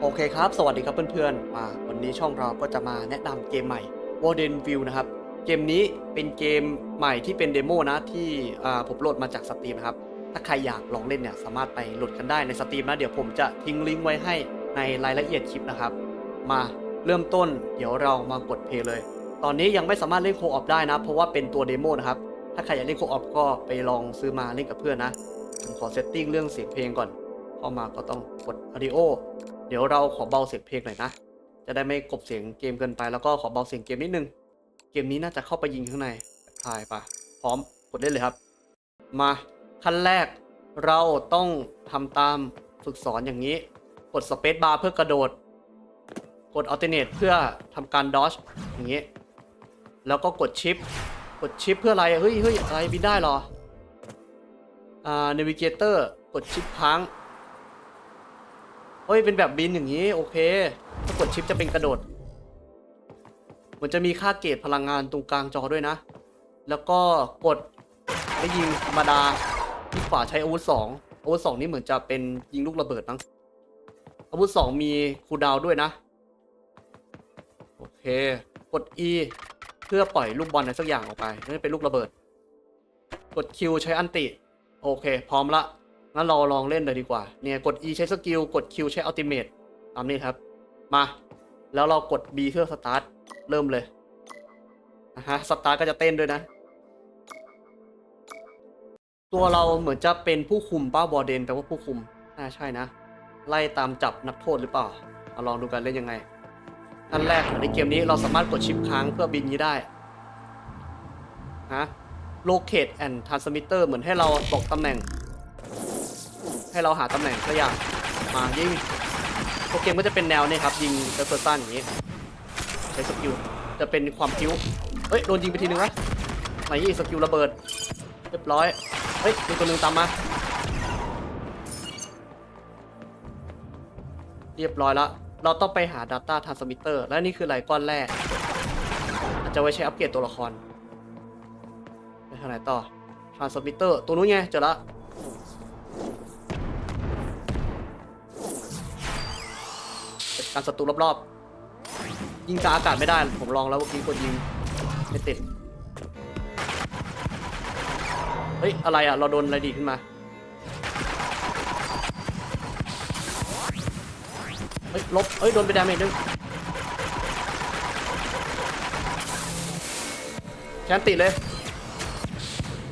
โอเคครับ สวัสดีครับเพื่อนๆมาวันนี้ช่องเราก็จะมาแนะนำเกมใหม่ w a r d e n View นะครับ เกมนี้เป็นเกมใหม่ที่เป็นเดโมนะที่ผมโหลดมาจากสตรีมครับ ถ้าใครอยากลองเล่นเนี่ยสามารถไปโหลดกันได้ในสตรีมนะ เดี๋ยวผมจะทิ้งลิงก์ไว้ให้ในรายละเอียดคลิปนะครับ มาเริ่มต้นเดี๋ยวเรามากดเพลย์เลย ตอนนี้ยังไม่สามารถเล่นโคออฟได้นะ เพราะว่าเป็นตัวเดโมนะครับ ถ้าใครอยากเล่นโคออฟก็ไปลองซื้อมาเล่นกับเพื่อนนะผมขอเซตติ้งเรื่องเสียงเพลงก่อน เข้ามาก็ต้องกด Audio เดี๋ยวเราขอเบาเสียงเพลงหน่อยนะ จะได้ไม่กบเสียงเกมเกินไป แล้วก็ขอเบาเสียงเกมนิดนึง เกมนี้น่าจะเข้าไปยิงข้างในถ่ายปะพร้อมกดได้เลยครับ มาขั้นแรกเราต้องทำตามฝึกสอนอย่างนี้ กดสเปซบาร์เพื่อกระโดด กดอัลเทอร์เนทเพื่อทำการดอชอย่างนี้ แล้วก็กดชิป กดชิปเพื่ออะไร เฮ้ยเฮ้ยอะไรบินได้หรอ อ่า n น v i เกเตอร์ กดชิปค้าง เฮ้ย เป็นแบบบินอย่างนี้ โอเค ถ้ากดชิปจะเป็นกระโดด มันจะมีค่าเกจพลังงานตรงกลางจอด้วยนะ แล้วก็กดได้ยิงธรรมดาที่ขวาใช้อาวุธสองอาวุธสองนี่เหมือนจะเป็นยิงลูกระเบิดมั้งอาวุธสองมีคูดาวด้วยนะ โอเค กด E เพื่อปล่อยลูกบอลอะไรสักอย่างออกไปนั่นเป็นลูกระเบิด กด Q ใช้อันติ โอเค พร้อมละ งั้นเราลองเล่นเลยดีกว่า เนี่ยกด E ใช้สกิล กด Q ใช้อัลติเม e ตามนี้ครับ มา แล้วเรากด B เพื่อสตาร์ท เริ่มเลยนะฮะ สตาร์ทก็จะเต้นด้วยนะ ตัวเราเหมือนจะเป็นผู้คุมป้าบอร์เดนแปลว่าผู้คุม น่าใช่นะ ไล่ตามจับนักโทษหรือเปล่ามาลองดูกันเล่นยังไงอันแรกในเกมนี้เราสามารถกดชิปค้างเพื่อบินนี้ได้ฮะ locate and transmitter เหมือนให้เราบอกตำแหน่ง ให้เราหาตำแหน่งสักอย่างมายิงโปรเกมก็จะเป็นแนวนี่ครับยิงเซอร์เฟอร์ตันอย่างนี้ใช้สกิลจะเป็นความพิ้วเฮ้ยโดนยิงไปทีนึงวะไหนอีกสกิลระเบิดเรียบร้อยเฮ้ยมีตัวหนึ่งตามมาเรียบร้อยแล้ว เราต้องไปหา Data Transmitter และนี่คืออะไรก้อนแรก อาจจะไว้ใช้อัปเกรดตัวละครไปทางไหนต่อ Transmitter ตัวนู้นไง เจอละ เป็นการศัตรูรอบๆ ยิงจากอากาศไม่ได้ ผมลองแล้วเมื่อกี้กดยิงไม่ติด เฮ้ย อะไรอะ เราโดนอะไรดีขึ้นมา เฮ้ย ลบ เฮ้ย โดนไปดาเมจนึงแคนติดเลย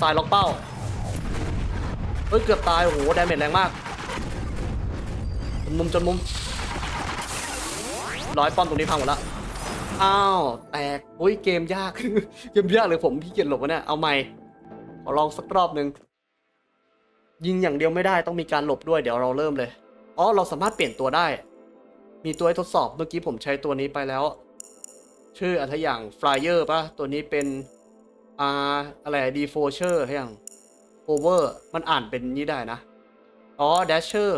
สายล็อกเป้า เฮ้ย เกือบตาย โอ้โหดาเมจแรงมากจนมุมจนมุม ร้อยป้อมตรงนี้พังหมดแล้วอ้าวแตกโอ้ยเกมยาก เกมยากเลยผมพี่เกียจหลบวะเนี่ยเอาใหม่ขอลองสักรอบหนึ่งยิงอย่างเดียวไม่ได้ต้องมีการหลบด้วยเดี๋ยวเราเริ่มเลยอ๋อเราสามารถเปลี่ยนตัวได้ มีตัวให้ทดสอบเมื่อกี้ผมใช้ตัวนี้ไปแล้ว ชื่ออะไรอย่าง flyer ป่ะตัวนี้เป็นอ่าอะไร d e f o r c e r อะไรอย่าง over มันอ่านเป็นนี้ได้นะอ๋อ dasher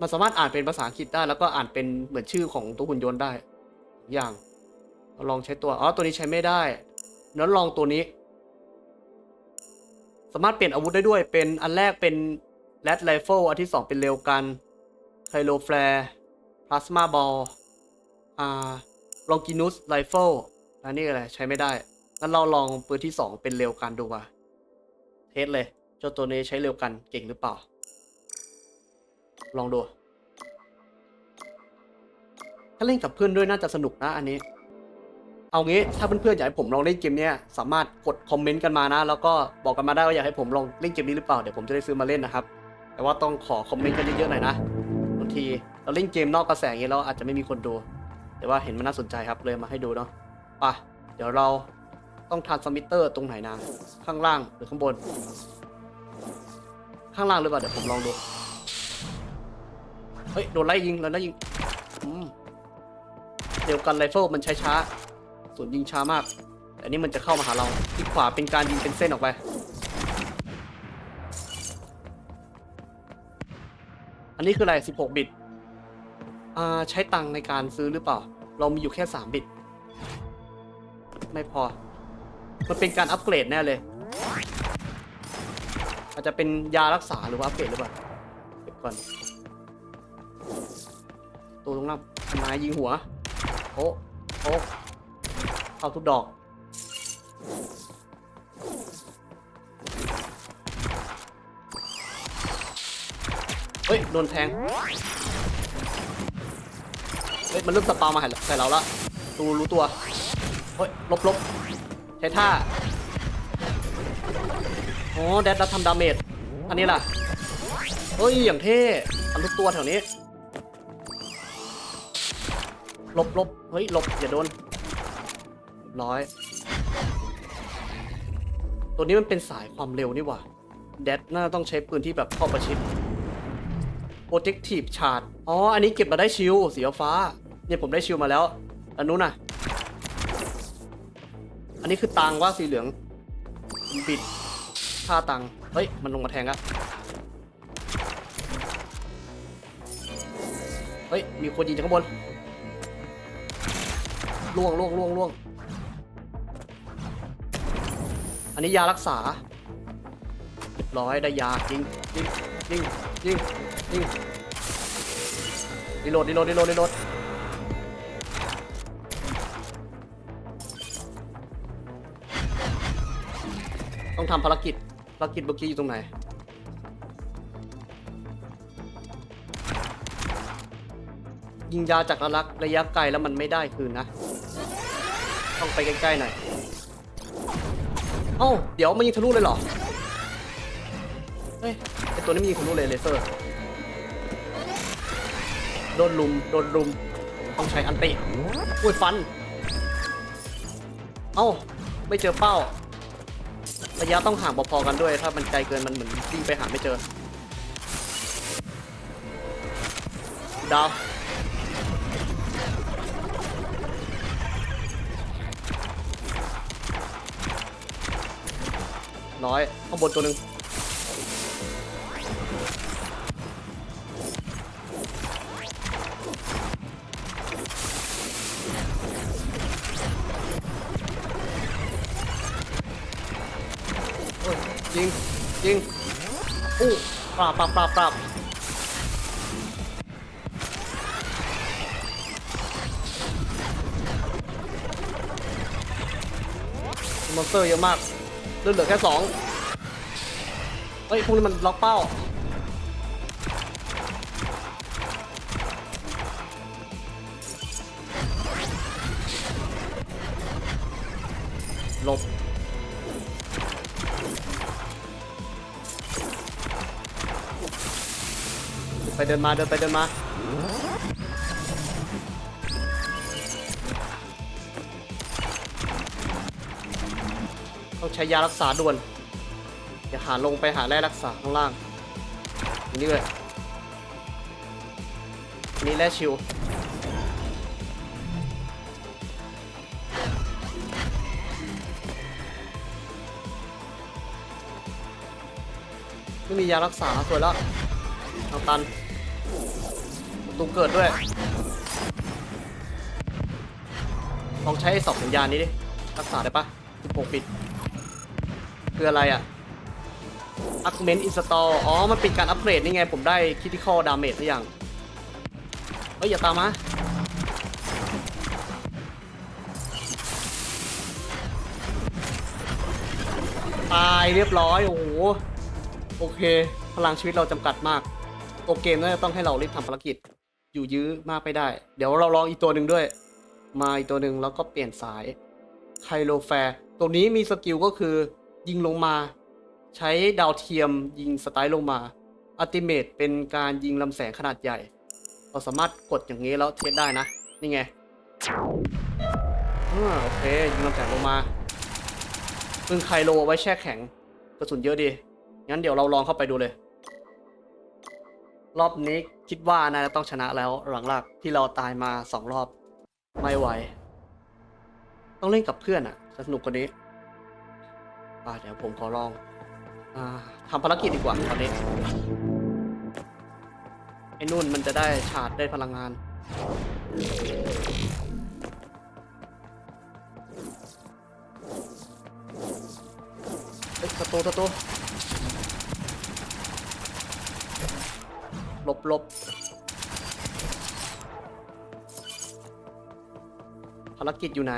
มันสามารถอ่านเป็นภาษาอังกฤษได้ แล้วก็อ่านเป็นเหมือนชื่อของตัวหุ่นยนต์ได้ อย่างเราลองใช้ตัวอ๋อตัวนี้ใช้ไม่ได้นั้นลองตัวนี้ สามารถเปลี่ยนอาวุธได้ด้วย เป็นอันแรกเป็น r a d Rifle อันที่สองเป็นเร็วกันไ y โ o Flare Plasma Ball อ่า Longinus Rifle แล้วนี่อะไรใช้ไม่ได้งั้นเราลองปืนที่สองเป็นเร็วกันดูว่า เทสเลยเจ้าตัวนี้ใช้เร็วกันเก่งหรือเปล่า ลองดู ถ้าเล่นกับเพื่อนด้วยน่าจะสนุกนะอันนี้ เอางี้ถ้าเพื่อนๆอยากให้ผมลองเล่นเกมเนี้ยสามารถกดคอมเมนต์กันมานะ แล้วก็บอกกันมาได้ว่าอยากให้ผมลองเล่นเกมนี้หรือเปล่าเดี๋ยวผมจะได้ซื้อมาเล่นนะครับ แต่ว่าต้องขอคอมเมนต์กันเยอะๆหน่อยนะบางทีเราเล่นเกมนอกกระแสอย่างนี้เราอาจจะไม่มีคนดู แต่ว่าเห็นมันน่าสนใจครับเลยมาให้ดูเนาะป่ะเดี๋ยวเราต้องทานสมิเตอร์ตรงไหนนะข้างล่างหรือข้างบน ข้างล่างหรือเปล่าเดี๋ยวผมลองดู เฮ้ยโดนไล่ยิงโดนไล่ยิงอืมเดียวกันไรเฟิลมันใช้ช้าส่วนยิงช้ามาก แต่นี่มันจะเข้ามาหาเราที่ขวาเป็นการยิงเป็นเส้นออกไปอันนี้คืออะไร 16 บิต อ่า ใช้ตังในการซื้อหรือเปล่า เรามีอยู่แค่ 3 บิต ไม่พอ มันเป็นการอัปเกรดแน่เลย อาจจะเป็นยารักษาหรือว่าอัปเกรดหรือเปล่า เก็บก่อน ตูตรงหน้าทำไมยิงหัวโอ้โอ้เข้าทุกดอก เฮ้ย โดนแทง เฮ้ย มันเริ่มสปามาใส่เราละตูรู้ตัว เฮ้ย ลบลบใช้ท่าอ๋อแดดรับทำดาเมจ อันนี้ล่ะ เฮ้ย อย่างเท่ทำทุกตัวแถวนี้ หลบหลบเฮ้ยหลบอย่าโดนร้อย ตัวนี้มันเป็นสายความเร็วนี่หว่าแดดน่าต้องใช้ปืนที่แบบเข้าประชิด protective charge อ๋อ อันนี้เก็บมาได้ชิลสีฟ้า เนี่ยผมได้ชิลมาแล้ว อันนู้นน่ะ อันนี้คือตังว่าสีเหลือง บิดค่าตัง เฮ้ย มันลงมาแทงอะเฮ้ย มีคนยิงจากข้างบน ล่วงล่วงล่วงล่วง อันนี้ยารักษาเรียบร้อยได้ยายิงยิงยิงยิงยิงรีโหลดรีโหลดรีโหลดรีโหลดต้องทำภารกิจภารกิจเมื่อกี้อยู่ตรงไหน ยิงยาจากระลักระยะไกลแล้วมันไม่ได้คืนนะ ต้องไปใกล้ๆหน่อย เอ้า เดี๋ยวมันยิงทะลุเลยเหรอ เฮ้ยไอตัวนี้มันยิงทะลุเลยเลเซอร์ โดนลุม โดนลุม ต้องใช้อันติอุ้ยฟัน เอ้า ไม่เจอเป้า ระยะต้องห่างพอๆกันด้วย ถ้ามันไกลเกินมันเหมือนวิ่งไปหาไม่เจอดาว ร้อยข้างบนตัวหนึ่งโอ้ยยิงยิงอู้ปราบปราบปราบปราบมอนสเตอร์เยอะมาก ลือดเหลือแค่สองเฮ้ยพวกนี้มันล็อกเป้าหลบไปเดินมาเดินไปเดินมา ช้ยารักษาด่วนอย่าหาลงไปหาแร่รักษาข้างล่างนี่เลยนี่แร่ชิวไม่มียารักษาสวยแล้วทางตันประตูเกิดด้วย ลองใช้ไอ้สองสัญญาณนี้ดิ รักษาได้ปะ16ปิด คืออะไรอะ Augment Install อ๋อ มันเป็นการอัปเกรดนี่ไง ผมได้ Critical Damage หรือยัง เฮ้ย อย่าตามมาตายเรียบร้อย โอ้โห โอเค พลังชีวิตเราจำกัดมากตัวเกมน่าจะต้องให้เรารีบทำภารกิจ อยู่ยื้อมากไม่ได้ เดี๋ยวเราลองอีกตัวหนึ่งด้วย มาอีกตัวหนึ่งแล้วก็เปลี่ยนสายไคโลแฟร์ตัวนี้มีสกิลก็คือ ยิงลงมา ใช้ดาวเทียมยิงสไตล์ลงมาอัติเมตเป็นการยิงลำแสงขนาดใหญ่ เราสามารถกดอย่างนี้แล้วเทสได้นะ นี่ไงอ่าโอเค ยิงลำแสงลงมาปืนไคโลไว้แช่แข็งกระสุนเยอะดี งั้นเดี๋ยวเราลองเข้าไปดูเลย รอบนี้คิดว่าน่าจะต้องชนะแล้วหลังหลักที่เราตายมาสองรอบ ไม่ไหว ต้องเล่นกับเพื่อนอะจะสนุกกว่านี้ อ่าเดี๋ยวผมขอลองอาทำภารกิจดีกว่าตอนนี้ไอ้นุ่นมันจะได้ชาร์จได้พลังงานเฮ้ยศัตรูศัตรูหลบหลบภารกิจอยู่ไหน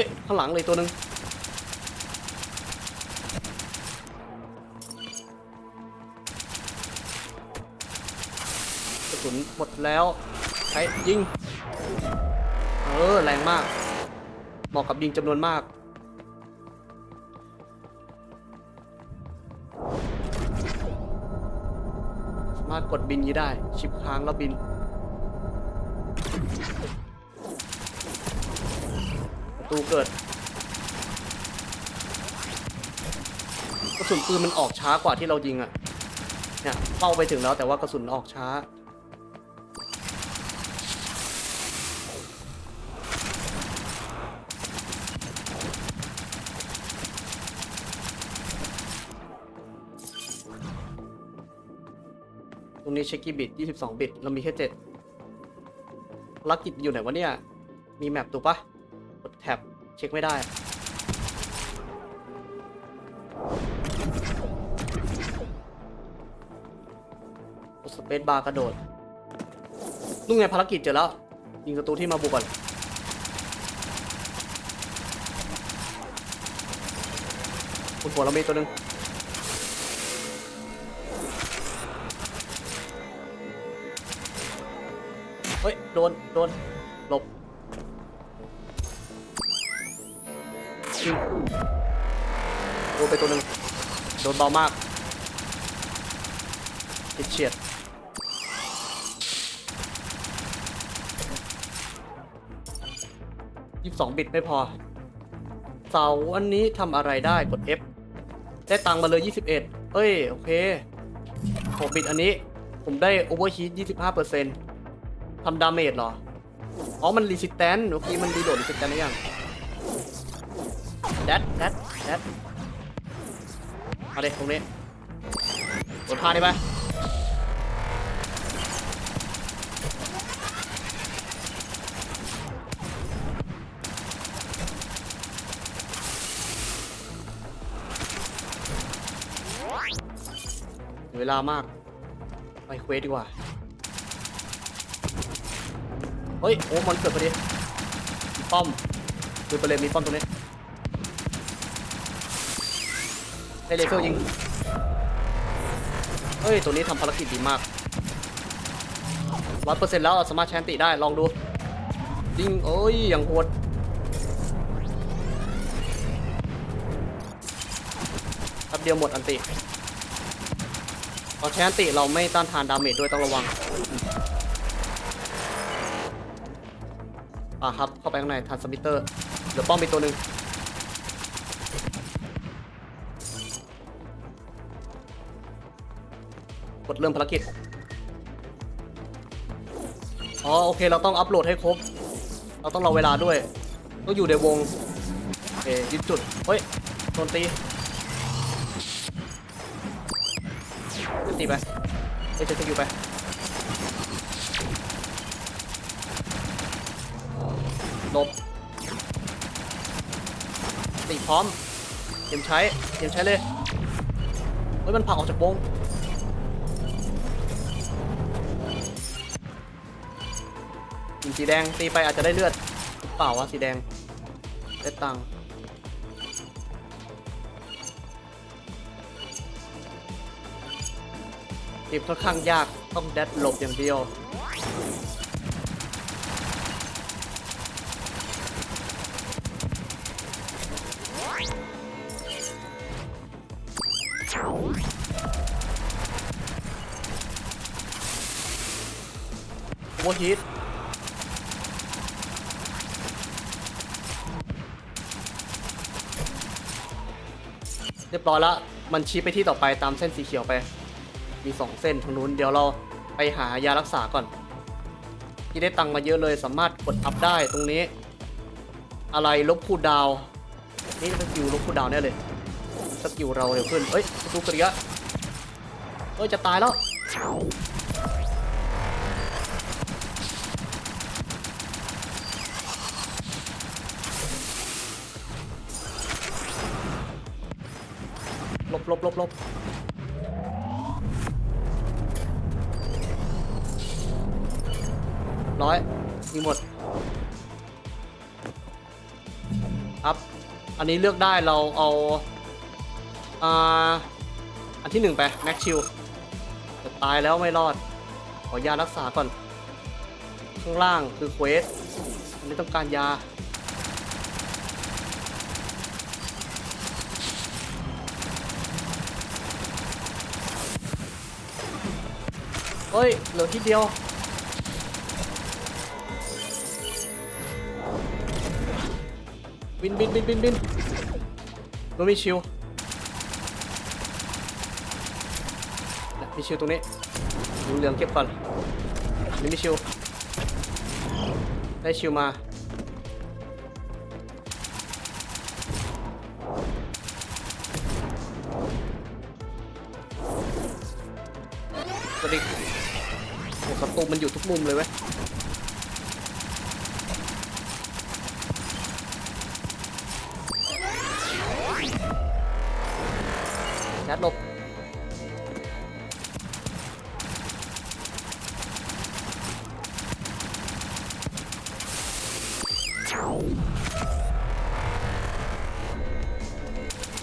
ฮ้ย ข้างหลังเลยตัวหนึ่งกระสุนหมดแล้ว ใช้ยิง เออ แรงมาก เหมาะกับยิงจำนวนมากสามารถกดบินนี้ได้ ชิปค้างแล้วบิน ตูเกิดกระสุนปืนมันออกช้ากว่าที่เรายิงอะ่ะเนี่ยเป้าไปถึงแล้วแต่ว่ากระสุนออกช้า ตรงนี้เช็คกี่บิต 22 บิต เรามีแค่7ภารกิจอยู่ไหนวะเนี่ย มีแมปถูกปะ เช็คไม่ได้ สเปซบาร์กระโดดนู่นไงภารกิจเจอแล้ว ยิงศัตรูที่มาบุกก่อนบนหัวเรามีตัวหนึ่งเฮ้ย โดน โดน ยิงโดนไปตัวหนึ่งโดนเบามากติดเฉียดยี่สิบสองบิตไม่พอ เสาอันนี้ทำอะไรได้กด F ได้ตังค์มาเลย 21 เอ้ย โอเค6บิตอันนี้ ผมได้ overheat 25%ทำดาเมจเหรอ อ๋อ มัน resistant โอเค มันรีโหลด resistant ได้ยัง แดดแดดแดดมาเลยตรงนี้กดท่าได้ไหมเวลามาก ไปเควสดีกว่า เฮ้ย โอ้ มันเกิดพอดีมีป้อมดูไปเลยมีป้อมตรงนี้ ได้เลเซอร์ยิงเฮ้ย ตัวนี้ทำภารกิจดีมากร้อยเปอร์เซ็นต์แล้วสามารถแชนติได้ลองดูยิงโอ้ยอย่างโหดแป๊บเดียวหมดอันติตอนใช้อันติเราไม่ต้านทานดาเมจด้วยต้องระวังอ่าครับ เข้าไปข้างในทันสมิเตอร์ เดี๋ยวป้อมไปตัวหนึ่ง กดเริ่มภารกิจ อ๋อโอเคเราต้องอัปโหลดให้ครบ เราต้องรอเวลาด้วย ต้องอยู่ในวง โอเคยึดจุด เฮ้ยโดนตีตีไปเฮ้ยจะจะอยู่ไปลบตีพร้อมเตรียมใช้เตรียมใช้เลย เฮ้ยมันผักออกจากวง สีแดงตีไปอาจจะได้เลือด เปล่าวะสีแดงได้ตังค์ตีค่อนข้างยากต้องแดดหลบอย่างเดียว ร้อยละ มันชี้ไปที่ต่อไปตามเส้นสีเขียวไป มีสองเส้นทางนู้นเดี๋ยวเราไปหายารักษาก่อน ที่ได้ตังค์มาเยอะเลยสามารถกดอัพได้ตรงนี้ อะไรลบคูดาว นี่สกิลลบคูดาวน์แน่เลยสกิลเราเร็วขึ้นเอ้ยประตูกระเดียเอ้ยจะตายแล้ว บลบลบลบร้อยยิงหมด ครับ อันนี้เลือกได้เราเอาอ่าอันที่หนึ่งไป แม็กชิลจะตายแล้วไม่รอด ขอยารักษาก่อน ข้างล่างคือเควสอันนี้ต้องการยา ฮ้ย เหลือทีเดียว บินบินบินบินบินโดนมีชิวมีชิวตรงนี้เหลืองเก็บก่อนนี่มีชิวได้ชิวมา มันอยู่ทุกมุมเลยเว้ยแคทหลบ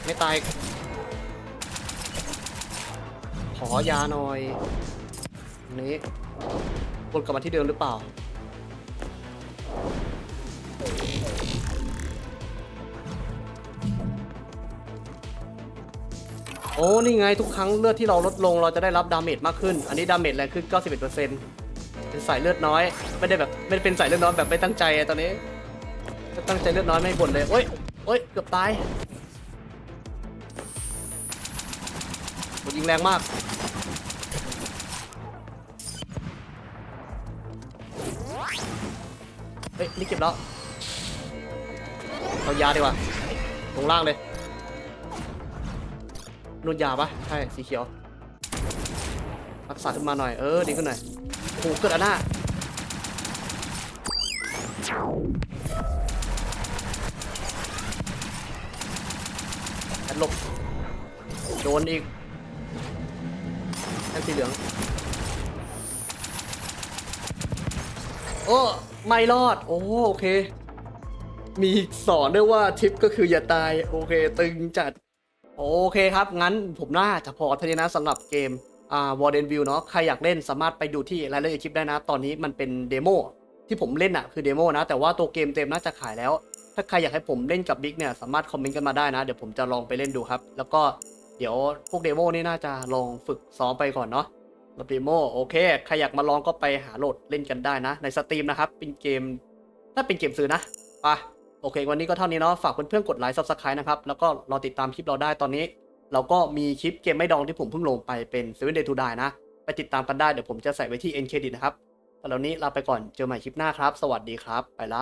ไม่ตาย ขอยาหน่อยนนี้ วนกลับมาที่เดิมหรือเปล่า โอ้นี่ไงทุกครั้งเลือดที่เราลดลงเราจะได้รับดาเมจมากขึ้น อันนี้ดาเมจแรงขึ้น 91%เป็นสายเลือดน้อย ไม่ได้แบบไม่เป็นสายเลือดน้อยแบบไม่ตั้งใจตอนนี้ตั้งใจเลือดน้อยไม่บ่นเลยโอ้ยโอ้ยเกือบตายโดยิงแรงมาก เฮ้ยนี่เก็บแล้วเอายาดีกว่าลงล่างเลยนูนยาปะใช่สีเขียว รักษาขึ้นมาหน่อย เออ ดีขึ้นหน่อยโหเกิดอันหน้าแอดหลบ โดนอีกแอนสีเหลือง โอ้ไม่รอด โอ้โอเค มีสอนด้วยว่าทิปก็คืออย่าตาย โอเค ตึงจัด โอเคครับ งั้นผมน่าจะพอเท่านี้นะสำหรับเกมอ่า Warden View เนาะใครอยากเล่นสามารถไปดูที่รายละเอียดคลิปได้นะ ตอนนี้มันเป็นเดโมที่ผมเล่นอะคือเดโมนะ แต่ว่าตัวเกมเต็มน่าจะขายแล้ว ถ้าใครอยากให้ผมเล่นกับบิ๊กเนี่ยสามารถคอมเมนต์กันมาได้นะ เดี๋ยวผมจะลองไปเล่นดูครับ แล้วก็เดี๋ยวพวกเดโมนี่น่าจะลองฝึกซ้อมไปก่อนเนาะ รับเดโมโอเค ใครอยากมาลองก็ไปหาโหลดเล่นกันได้นะ ในสตรีมนะครับ เป็นเกมถ้าเป็นเกมซื้อนะไปโอเค วันนี้ก็เท่านี้เนาะ ฝากเพื่อนๆกดไลค์ subscribe นะครับ แล้วก็รอติดตามคลิปเราได้ตอนนี้ เราก็มีคลิปเกมไม่ดองที่ผมเพิ่งลงไปเป็น7 Day to Die นะ ไปติดตามกันได้ เดี๋ยวผมจะใส่ไว้ที่ end credit นะครับแต่แล้วนี้ลาไปก่อน เจอใหม่คลิปหน้าครับ สวัสดีครับ ไปละ